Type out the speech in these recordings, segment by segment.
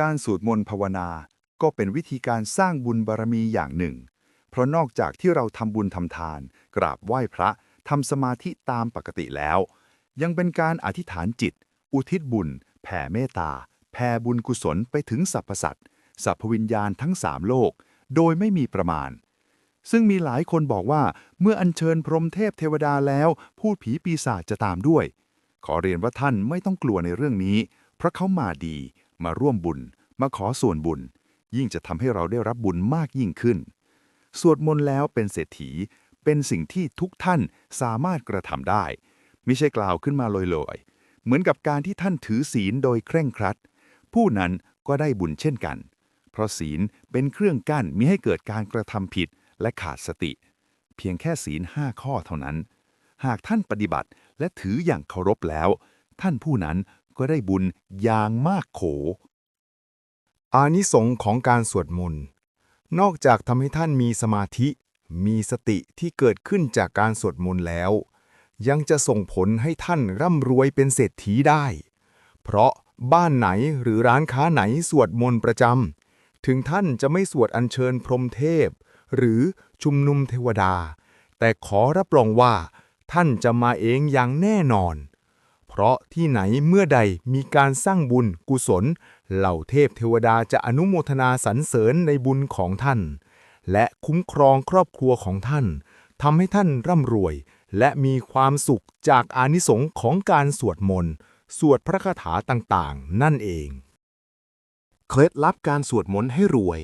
การสวดมนต์ภาวนา ก็เป็นวิธีการสร้างบุญบารมีอย่างหนึ่ง เพราะนอกจากที่เราทำบุญทำทาน กราบไหว้พระทำสมาธิตามปกติแล้ว ยังเป็นการอธิษฐานจิต อุทิศบุญ แผ่เมตตา แผ่บุญกุศลไปถึงสรรพสัตว์สรรพวิญญาณทั้งสามโลก โดยไม่มีประมาณ ซึ่งมีหลายคนบอกว่าเมื่ออัญเชิญพรหมเทพเทวดาแล้ว พูดผีปีศาจจะตามด้วย ขอเรียนว่าท่านไม่ต้องกลัวในเรื่องนี้ เพราะเขามาดี มาร่วมบุญ มาขอส่วนบุญ ยิ่งจะทำให้เราได้รับบุญมากยิ่งขึ้น สวดมนต์แล้วเป็นเศรษฐี เป็นสิ่งที่ทุกท่านสามารถกระทำได้ ไม่ใช่กล่าวขึ้นมาลอยๆ เหมือนกับการที่ท่านถือศีลโดยเคร่งครัด ผู้นั้นก็ได้บุญเช่นกัน เพราะศีลเป็นเครื่องกั้นมิให้เกิดการกระทำผิดและขาดสติ เพียงแค่ศีลห้าข้อเท่านั้น หากท่านปฏิบัติและถืออย่างเคารพแล้ว ท่านผู้นั้น ก็ได้บุญอย่างมากโข อานิสงส์ของการสวดมนต์ นอกจากทำให้ท่านมีสมาธิ มีสติที่เกิดขึ้นจากการสวดมนต์แล้ว ยังจะส่งผลให้ท่านร่ำรวยเป็นเศรษฐีได้ เพราะบ้านไหนหรือร้านค้าไหนสวดมนต์ประจำ ถึงท่านจะไม่สวดอัญเชิญพรหมเทพ หรือชุมนุมเทวดา แต่ขอรับรองว่า ท่านจะมาเองอย่างแน่นอน เพราะที่ไหนเมื่อใดมีการสร้างบุญกุศล เหล่าเทพเทวดาจะอนุโมทนาสรรเสริญในบุญของท่าน และคุ้มครองครอบครัวของท่านทำให้ท่านร่ำรวย และมีความสุขจากอานิสงส์ของการสวดมนต์สวดพระคาถาต่างๆ นั่นเอง เคล็ดลับการสวดมนต์ให้รวย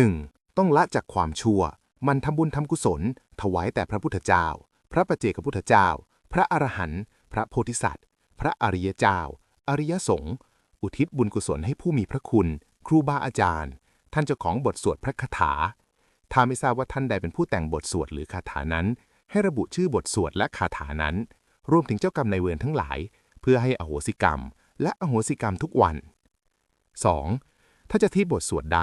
1. ต้องละจากความชั่ว มันทำบุญทำกุศล ถวายแต่พระพุทธเจ้า พระปัจเจกพุทธเจ้า พระอรหันต์พระโพธิสัตว์ พระอริยเจ้า อริยสงฆ์อุทิศบุญกุศลให้ผู้มีพระคุณ ครูบาอาจารย์ ท่านเจ้าของบทสวดพระคาถา ถ้าไม่ทราบว่าท่านใดเป็นผู้แต่งบทสวดหรือคาถานั้น ให้ระบุชื่อบทสวดและคาถานั้น รวมถึงเจ้ากรรมนายเวรทั้งหลาย เพื่อให้อโหสิกรรม และอโหสิกรรมทุกวัน 2. ถ้าจะที่บทสวดใด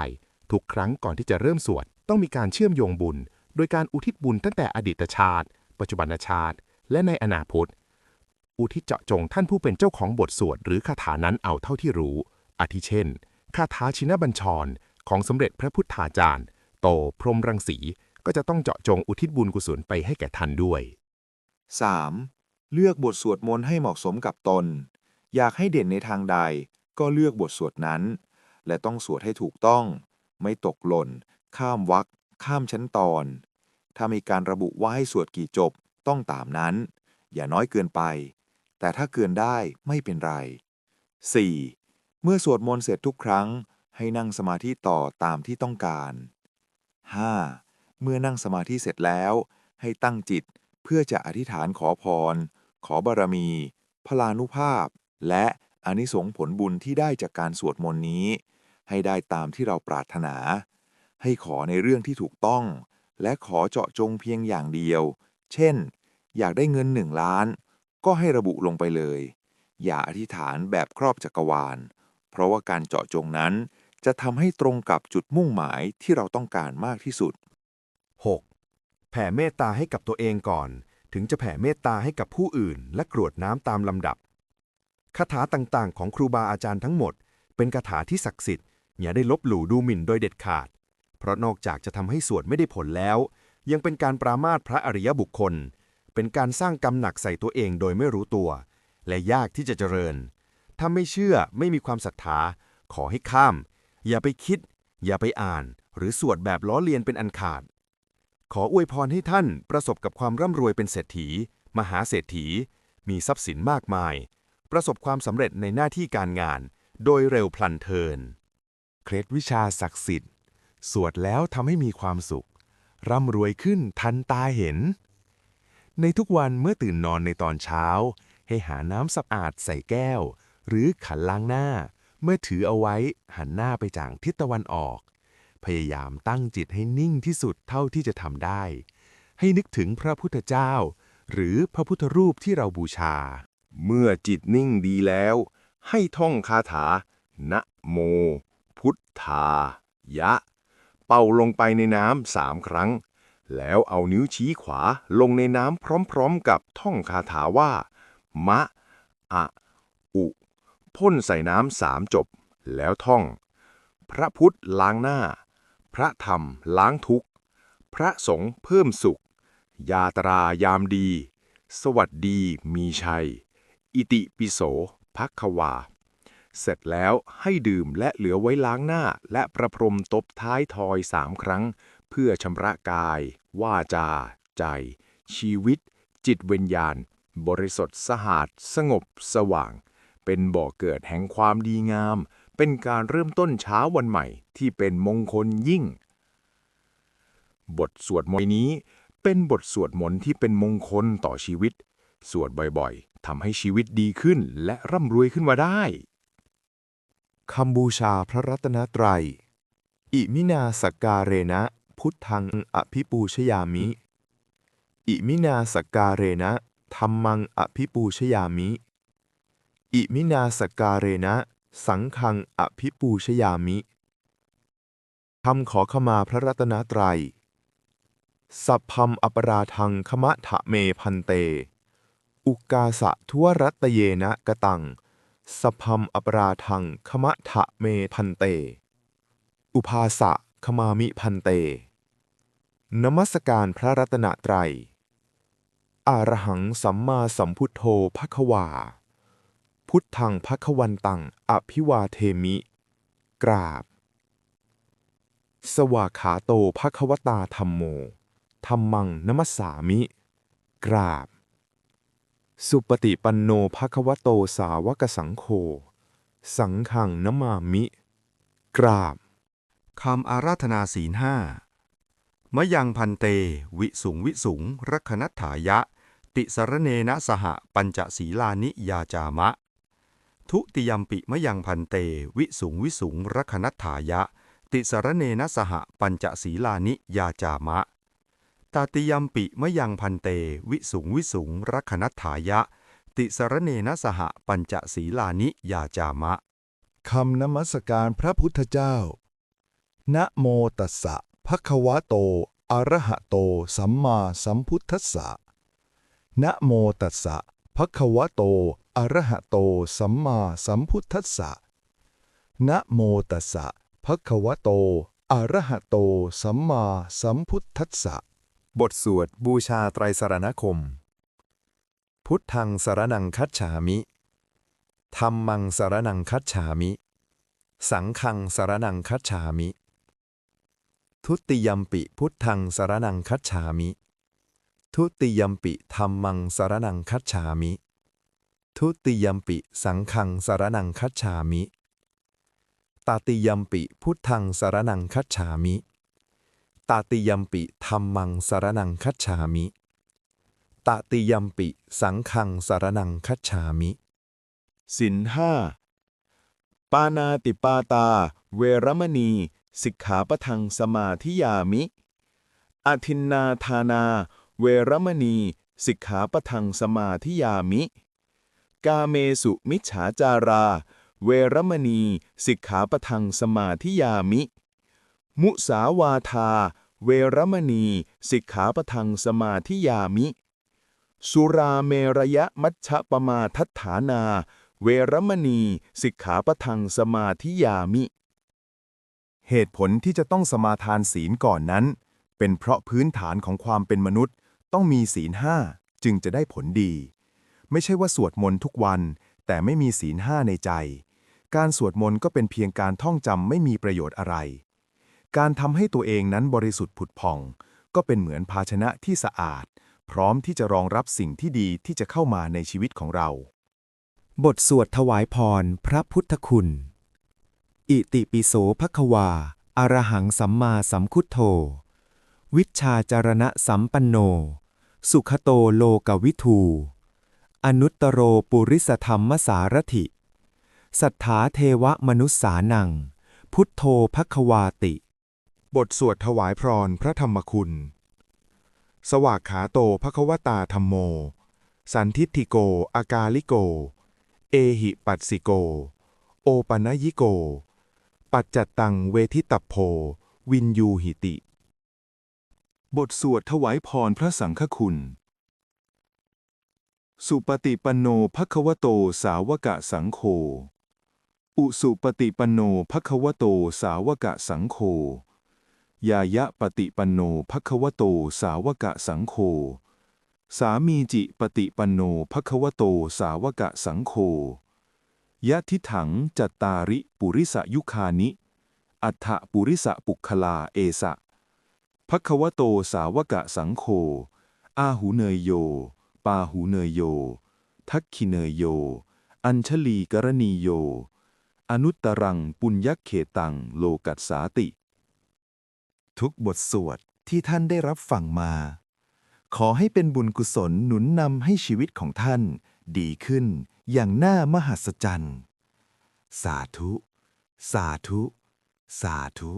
ทุกครั้งก่อนที่จะเริ่มสวด ต้องมีการเชื่อมโยงบุญ โดยการอุทิศบุญตั้งแต่อดีตชาติ ปัจจุบันชาติ และในอนาคตุทิศเจาะจงท่านผู้เป็นเจ้าของบทสวดหรือคาถานั้นเอาเท่าที่รู้ อาทิเช่น คาถาชินบัญชร ของสมเด็จพระพุทธาจารย์ โตพรหมรังสี ก็จะต้องเจาะจงอุทิศบุญกุศลไปให้แก่ท่านด้วย 3. เลือกบทสวดมนต์ให้เหมาะสมกับตน อยากให้เด่นในทางใด ก็เลือกบทสวดนั้น และต้องสวดให้ถูกต้อง ไม่ตกหล่น ข้ามวรรคข้ามชั้นตอน ถ้ามีการระบุว่าให้สวดกี่จบต้องตามนั้น อย่าน้อยเกินไป แต่ถ้าเกินได้ไม่เป็นไร 4. เมื่อสวดมนต์เสร็จทุกครั้ง ให้นั่งสมาธิต่อตามที่ต้องการ 5. เมื่อนั่งสมาธิเสร็จแล้ว ให้ตั้งจิตเพื่อจะอธิษฐานขอพร ขอบารมี พลานุภาพ และอนิสงส์ผลบุญที่ได้จากการสวดมนต์นี้ ให้ได้ตามที่เราปรารถนา ให้ขอในเรื่องที่ถูกต้อง และขอเจาะจงเพียงอย่างเดียว เช่น อยากได้เงินหนึ่งล้าน ก็ให้ระบุลงไปเลย อย่าอธิษฐานแบบครอบจักรวาล เพราะว่าการเจาะจงนั้นจะทำให้ตรงกับจุดมุ่งหมายที่เราต้องการมากที่สุด 6. แผ่เมตตาให้กับตัวเองก่อน ถึงจะแผ่เมตตาให้กับผู้อื่น และกรวดน้ำตามลำดับคาถาต่างๆ ของครูบาอาจารย์ทั้งหมด เป็นคาถาที่ศักดิ์สิทธิ์อย่าได้ลบหลู่ดูหมิ่นโดยเด็ดขาด เพราะนอกจากจะทำให้สวดไม่ได้ผลแล้ว ยังเป็นการปรามาสพระอริยบุคคล เป็นการสร้างกรรมหนักใส่ตัวเองโดยไม่รู้ตัว และยากที่จะเจริญ ถ้าไม่เชื่อไม่มีความศรัทธา ขอให้ข้าม อย่าไปคิด อย่าไปอ่าน หรือสวดแบบล้อเลียนเป็นอันขาด ขออวยพรให้ท่านประสบกับความร่ำรวยเป็นเศรษฐี มหาเศรษฐี มีทรัพย์สินมากมาย ประสบความสำเร็จในหน้าที่การงาน โดยเร็วพลันเทิน เคล็ดวิชาศักดิ์สิทธิ์ สวดแล้วทำให้มีความสุข ร่ำรวยขึ้นทันตาเห็น ในทุกวันเมื่อตื่นนอนในตอนเช้า ให้หาน้ำสะอาดใส่แก้ว หรือขันล้างหน้า เมื่อถือเอาไว้หันหน้าไปจากทิศตะวันออก พยายามตั้งจิตให้นิ่งที่สุดเท่าที่จะทำได้ ให้นึกถึงพระพุทธเจ้า หรือพระพุทธรูปที่เราบูชา เมื่อจิตนิ่งดีแล้ว ให้ท่องคาถา นะโม พุทธายะ เป่าลงไปในน้ำสามครั้ง แล้วเอานิ้วชี้ขวาลงในน้ำพร้อมๆกับท่องคาถาว่า มะ อะ อุพ่นใส่น้ำสามจบ แล้วท่อง พระพุทธล้างหน้า พระธรรมล้างทุกข์ พระสงฆ์เพิ่มสุข ยาตรายามดี สวัสดีมีชัย อิติปิโสพักควา เสร็จแล้วให้ดื่มและเหลือไว้ล้างหน้าและประพรมตบท้ายทอยสามครั้ง เพื่อชำระกายว่าจา ใจ ชีวิต จิตวิญญาณ บริสุทธิ์สะอาดสงบ สว่าง เป็นบ่อเกิดแห่งความดีงาม เป็นการเริ่มต้นเช้าวันใหม่ที่เป็นมงคลยิ่ง บทสวดมนต์นี้เป็นบทสวดมนต์ที่เป็นมงคลต่อชีวิต สวดบ่อยๆทำให้ชีวิตดีขึ้นและร่ำรวยขึ้นมาได้คำบูชาพระรัตนตรัย อิมินาสกการเรนะ พุทธังอภิปูชยามิ อิมินาสกการเรนะธรรมังอภิปูชยามิ อิมินาสกการเรนะสังฆังอภิปูชยามิคำขอขมาพระรัตนตรัย สัพพัมอปราทังขมะทะเมพันเต อุกาสะทวรัตเยนะกะตังสพพัมอปราทังขมะทะเมพันเต อุภาสะขมามิพันเต นมัสการพระรัตนตรัย อารหังสัมมาสัมพุทโธภควา พุทธังภควันตัง อภิวาเทมิ กราบ สวาขาโตภควตาธรรมโม ธรรมังนมัสสามิ กราบ สุปฏิปันโนภควโตสาวกสังโฆ สังฆังนมามิ กราบคำอาราธนาศีลห้า มะยังพันเต วิสุงวิสุงรักนัตถายะ ติสรเนนะสหปัญจศีลานิยาจามะ ทุติยมปิมะยังพันเต วิสุงวิสุงรักนัตถายะ ติสรเนนะสหปัญจศีลานิยาจามะ ตาติยมปิมะยังพันเต วิสุงวิสุงรักนัตถายะ ติสรเนนะสหปัญจศีลานิยาจามะคำนมัสการพระพุทธเจ้า นะโมตัสสะ ภะควะโตอะระหะโต สัมมาสัมพุทธัสสะ นะโมตัสสะภะควะโตอะระหะโต สัมมาสัมพุทธัสสะ นะโมตัสสะภะควะโตอะระหะโต สัมมาสัมพุทธัสสะ บทสวดบูชาไตรสรณคม พุทธังสรนังคัจฉามิธรรมังสรนังคัจฉามิ สังฆังสรนังคัจฉามิ ทุติยมปิพุทธังสารนังคัจฉามิ ทุติยมปิธรรมังสารนังคัจฉามิ ทุติยมปิสังฆังสารนังคัจฉามิ ตาติยมปิพุทธังสารนังคัจฉามิ ตาติยมปิธรรมังสารนังคัจฉามิ ตาติยมปิสังฆังสารนังคัจฉามิ สินห้าปานาติปาตา เวรมณี สิกขาปทังสมาธิยามิอาทินนาทานา เวรมณี สิกขาปทังสมาธิยามิ กาเมสุมิจฉาจารา เวรมณี สิกขาปทังสมาธิยามิ มุสาวาทา เวรมณี สิกขาปทังสมาธิยามิ สุราเมระยะมัชฌะปมาทัฏฐานา เวรมณี สิกขาปทังสมาธิยามิ เหตุผลที่จะต้องสมาทานศีลก่อนนั้น เป็นเพราะพื้นฐานของความเป็นมนุษย์ต้องมีศีลห้าจึงจะได้ผลดี ไม่ใช่ว่าสวดมนต์ทุกวัน แต่ไม่มีศีลห้าในใจ การสวดมนต์ก็เป็นเพียงการท่องจำไม่มีประโยชน์อะไร การทำให้ตัวเองนั้นบริสุทธิ์ผุดผ่อง ก็เป็นเหมือนภาชนะที่สะอาด พร้อมที่จะรองรับสิ่งที่ดีที่จะเข้ามาในชีวิตของเรา บทสวดถวายพร พระพุทธคุณ อิติปิโสภควา อรหังสัมมาสัมพุทโธ วิชชาจารณะสัมปันโน สุขโตโลกวิทู อนุตตโรปุริสธรรมสารถิ สัทธาเทวมนุษสานัง พุทโธภควาติ บทสวดถวายพรพระธรรมคุณ สวากขาโตภควตาธรรมโม สันทิฏฐิโก อากาลิโก เอหิปัสสิโก โอปนยิโก ปัจจัตตังเวทิตัพโพ วินยูหิติ บทสวดถวายพรพระสังฆคุณ สุปฏิปันโนภควโตสาวกะสังโฆอุสุปฏิปันโนภควโตสาวกะสังโฆยายะปฏิปันโนภควโตสาวกะสังโฆสามีจิปฏิปันโนภควโตสาวกะสังโฆ ยะทิถังจัตตาริปุริสยุคานิ อัฏฐปุริสปุคลาเอสะภควโตสาวกะสังโฆอาหูเนยโย ปาหูเนยโย ทักขิเนยโย อัญชลีกรณีโย อนุตตรังปุญญเขตังโลกัสสาติ ทุกบทสวดที่ท่านได้รับฟังมา ขอให้เป็นบุญกุศลหนุนนำให้ชีวิตของท่าน ดีขึ้นอย่างน่ามหัศจรรย์ สาธุ สาธุ สาธุ